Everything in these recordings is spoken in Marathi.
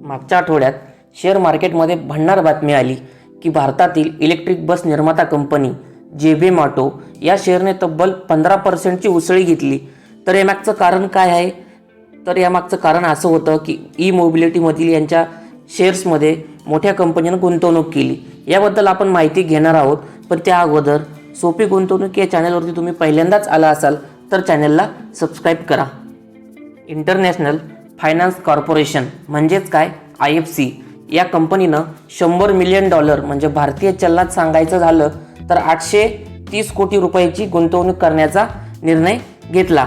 मागच्या आठवड्यात शेअर मार्केटमध्ये भंडार बातमी आली की भारतातील इलेक्ट्रिक बस निर्माता कंपनी जे बी ऑटो या शेअरने तब्बल पंधरा पर्सेंटची उसळी घेतली. तर यामागचं कारण काय आहे? तर यामागचं कारण असं होतं की ई मोबिलिटीमधील यांच्या शेअर्समध्ये मोठ्या कंपनीनं गुंतवणूक केली. याबद्दल आपण माहिती घेणार आहोत पण त्या अगोदर सोपी गुंतवणूक या चॅनलवरती तुम्ही पहिल्यांदाच आला असाल तर चॅनलला सबस्क्राईब करा. इंटरनॅशनल फायनान्स कॉर्पोरेशन म्हणजेच काय? I F C. या कंपनीनं शंभर मिलियन डॉलर म्हणजे भारतीय चलनात सांगायचं झालं तर आठशे तीस कोटी रुपयाची गुंतवणूक करण्याचा निर्णय घेतला.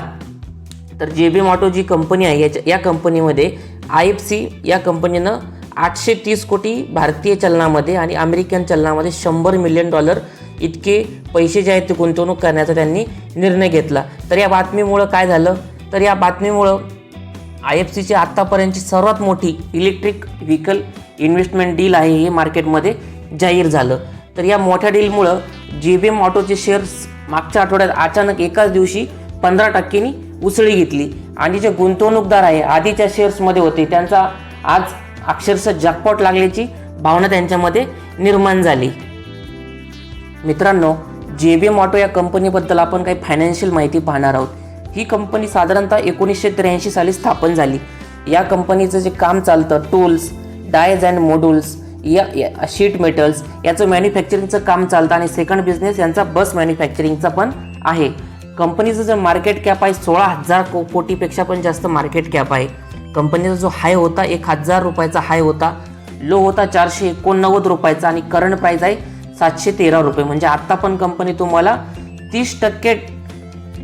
तर जे बी मॉटो जी कंपनी आहे याच्या या कंपनीमध्ये आय एफ सी या कंपनीनं आठशे तीस कोटी भारतीय चलनामध्ये आणि अमेरिकन चलनामध्ये शंभर मिलियन डॉलर इतके पैसे जे आहेत ते गुंतवणूक करण्याचा त्यांनी निर्णय घेतला. तर या बातमीमुळं काय झालं? तर या बातमीमुळं आय एफ सीची आत्तापर्यंतची सर्वात मोठी इलेक्ट्रिक व्हेकल इन्व्हेस्टमेंट डील आहे हे मार्केटमध्ये जाहीर झालं. तर या मोठ्या डीलमुळं जे बी एम ऑटोचे शेअर्स मागच्या आठवड्यात अचानक एकाच दिवशी पंधरा टक्क्यांनी उसळी घेतली. आणि जे गुंतवणूकदार आहे आधीच्या शेअर्समध्ये होते त्यांचा आज अक्षरशः जॅकपॉट लागल्याची भावना त्यांच्यामध्ये निर्माण झाली. मित्रांनो जे बी एम ऑटो या कंपनीबद्दल आपण काही फायनान्शियल माहिती पाहणार आहोत. ही कंपनी साधारणतः एकोणीसशे त्र्याऐंशी साली स्थापन झाली. या कंपनीचं जे काम चालतं टूल्स डायज अँड मोड्यूल्स या या- शीट मेटल्स याचं मॅन्युफॅक्चरिंगचं काम चालतं आणि सेकंड बिझनेस यांचा बस मॅन्युफॅक्चरिंगचा पण आहे. कंपनीचं जे मार्केट कॅप आहे सोळा हजार को कोटीपेक्षा पण जास्त मार्केट कॅप आहे. कंपनीचा जो हाय होता एक हजार रुपयाचा हाय होता लो होता चारशे एकोणनव्वद रुपयाचा आणि करंट प्राईज आहे सातशे तेरा रुपये. म्हणजे आत्ता पण कंपनी तुम्हाला तीस टक्के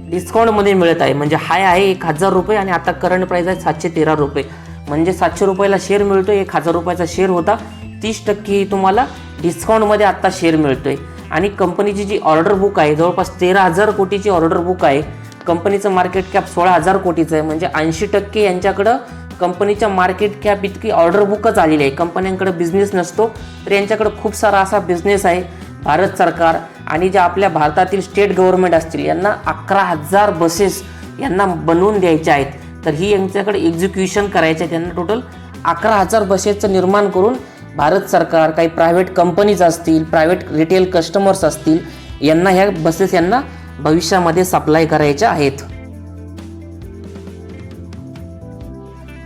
डिस्काउंटमध्ये मिळत आहे. म्हणजे हाय आहे एक हजार रुपये आणि आता करंट प्राईज आहे सातशे तेरा रुपये. म्हणजे सातशे रुपयाला शेअर मिळतो एक हजार रुपयाचा शेअर होता. तीस टक्के तुम्हाला डिस्काउंटमध्ये आत्ता शेअर मिळतोय. आणि कंपनीची जी ऑर्डर बुक आहे जवळपास तेरा हजार कोटीची ऑर्डर बुक आहे. कंपनीचं मार्केट कॅप सोळा हजार कोटीचं आहे. म्हणजे ऐंशी टक्के यांच्याकडं कंपनीच्या मार्केट कॅप इतकी ऑर्डर बुकच आलेली आहे. कंपन्यांकडे बिझनेस नसतो. तर यांच्याकडे खूप सारा असा बिझनेस आहे. भारत सरकार आणि ज्या आपल्या भारतातील स्टेट गव्हर्नमेंट असतील यांना अकरा हजार बसेस यांना बनवून द्यायच्या आहेत. तर ही यांच्याकडे एक्झिक्युशन करायचे आहे त्यांना टोटल अकरा हजार बसेसचं निर्माण करून भारत सरकार काही प्रायव्हेट कंपनीज असतील प्रायव्हेट रिटेल कस्टमर्स असतील यांना ह्या बसेस यांना भविष्यामध्ये सप्लाय करायच्या आहेत.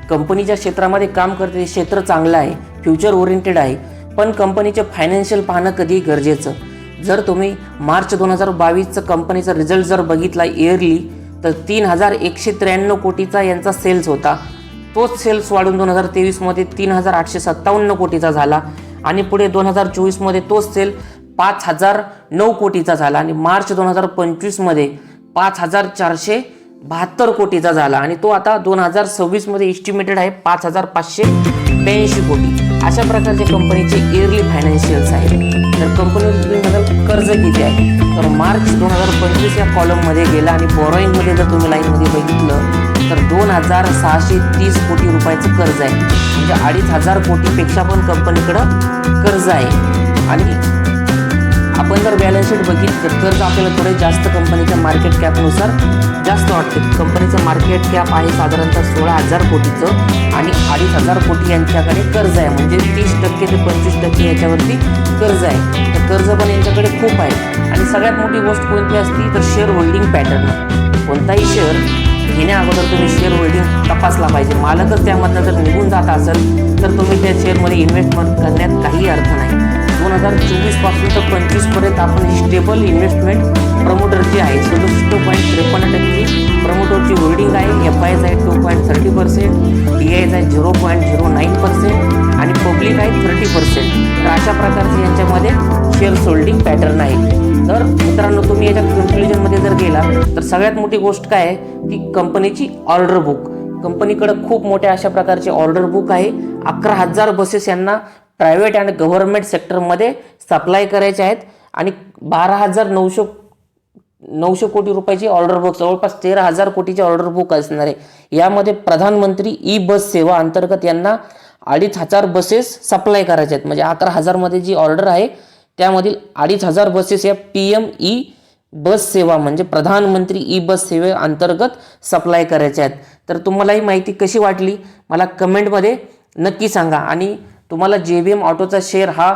कंपनीच्या क्षेत्रामध्ये काम करते क्षेत्र चांगलं आहे फ्युचर ओरिएंटेड आहे. पण कंपनीचे फायनान्शियल पाहणं कधी गरजेचं. जर तुम्ही मार्च दोन हजार बावीसचं कंपनीचा रिझल्ट जर बघितला इयरली तर तीन हजार एकशे त्र्याण्णव कोटीचा यांचा सेल्स होता. तोच सेल्स वाढून दोन हजार तेवीसमध्ये तीन हजार आठशे सत्तावन्न कोटीचा झाला. आणि पुढे दोन हजार चोवीसमध्ये तोच सेल पाच हजार नऊ कोटीचा झाला. आणि मार्च दोन हजार पंचवीसमध्ये पाच हजार चारशे बहात्तर कोटीचा झाला. आणि तो आता दोन हजार सव्वीसमध्ये एस्टिमेटेड आहे पाच हजार पाचशे ब्याऐंशी कोटी. अशा प्रकारचे कंपनीचे इयरली फायनान्शियल्स आहेत. तर कंपनीवर तुम्ही कर्ज किती आहे? तर मार्च दोन हजार पंचवीस या कॉलममध्ये गेला आणि बॉरोईंगमध्ये जर तुम्ही लाईनमध्ये बघितलं तर दोन हजार सहाशे तीस कोटी रुपयाचं कर्ज आहे. म्हणजे अडीच हजार कोटीपेक्षा पण कंपनीकडं कर्ज आहे. आणि आपण जर बॅलन्स शीट बघितलं तर कर्ज आपल्याला थोडे जास्त कंपनीच्या मार्केट कॅपनुसार जास्त वाटते. कंपनीचं मार्केट कॅप आहे साधारणतः सोळा हजार कोटीचं आणि अडीच हजार कोटी यांच्याकडे कर्ज आहे. म्हणजे तीस टक्के ते पंचवीस टक्के याच्यावरती कर्ज आहे. तर कर्ज पण यांच्याकडे खूप आहे. आणि सगळ्यात मोठी गोष्ट कोणती असती तर शेअर होल्डिंग पॅटर्न कोणताही शेअर घेण्या अगोदर तुम्ही शेअर होल्डिंग तपासला पाहिजे. मालकच त्यामधनं जर निघून जात असेल तर तुम्ही त्या शेअरमध्ये इन्व्हेस्टमेंट करण्यात काही अर्थ नाही. दोन हजार चोवीसपासून तर पंचवीसपर्यंत आपण ही स्टेबल इन्व्हेस्टमेंट प्रमोटरची आहे. सदुसष्ट पॉईंट त्रेपन्न टक्के प्रमोटरची होल्डिंग आहे. एफ आय एस आहे two point thirty percent D I S आहे zero point zero nine percent आणि पब्लिक आहे थर्टी पर्सेंट तर अशा प्रकारचे यांच्यामध्ये शेअर होल्डिंग पॅटर्न आहे. तर मित्रांनो तुम्ही याच्या कन्क्लुजनमध्ये जर गेला तर सगळ्यात मोठी गोष्ट काय आहे? की कंपनीची ऑर्डर बुक कंपनीकडं खूप मोठ्या अशा प्रकारचे ऑर्डर बुक आहे. अकरा हजार बसेस यांना प्रायव्हेट अँड गव्हर्नमेंट सेक्टरमध्ये सप्लाय करायचे आहेत आणि बारा हजार नऊशे नऊशे कोटी रुपयाची ऑर्डर बुक जवळपास तेरा हजार कोटीची ऑर्डर बुक असणार आहे. यामध्ये प्रधानमंत्री ई बस सेवा अंतर्गत यांना अडीच हजार बसेस सप्लाय करायचे आहेत. म्हणजे अकरा हजारमध्ये जी ऑर्डर आहे त्यामधील अडीच हजार बसेस या पी एम ई बस सेवा म्हणजे प्रधानमंत्री ई बस सेवे अंतर्गत सप्लाय करायच्या आहेत. तर तुम्हाला ही माहिती कशी वाटली? मला कमेंटमध्ये नक्की सांगा. आणि तुम्हाला जे बी एम ऑटोचा शेअर हा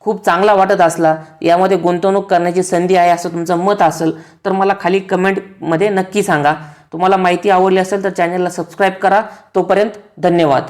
खूप चांगला वाटत असला यामध्ये गुंतवणूक करण्याची संधी आहे असं तुमचं मत असेल तर मला खाली कमेंटमध्ये नक्की सांगा. तुम्हाला माहिती आवडली असेल तर चॅनलला सबस्क्राईब करा. तोपर्यंत धन्यवाद.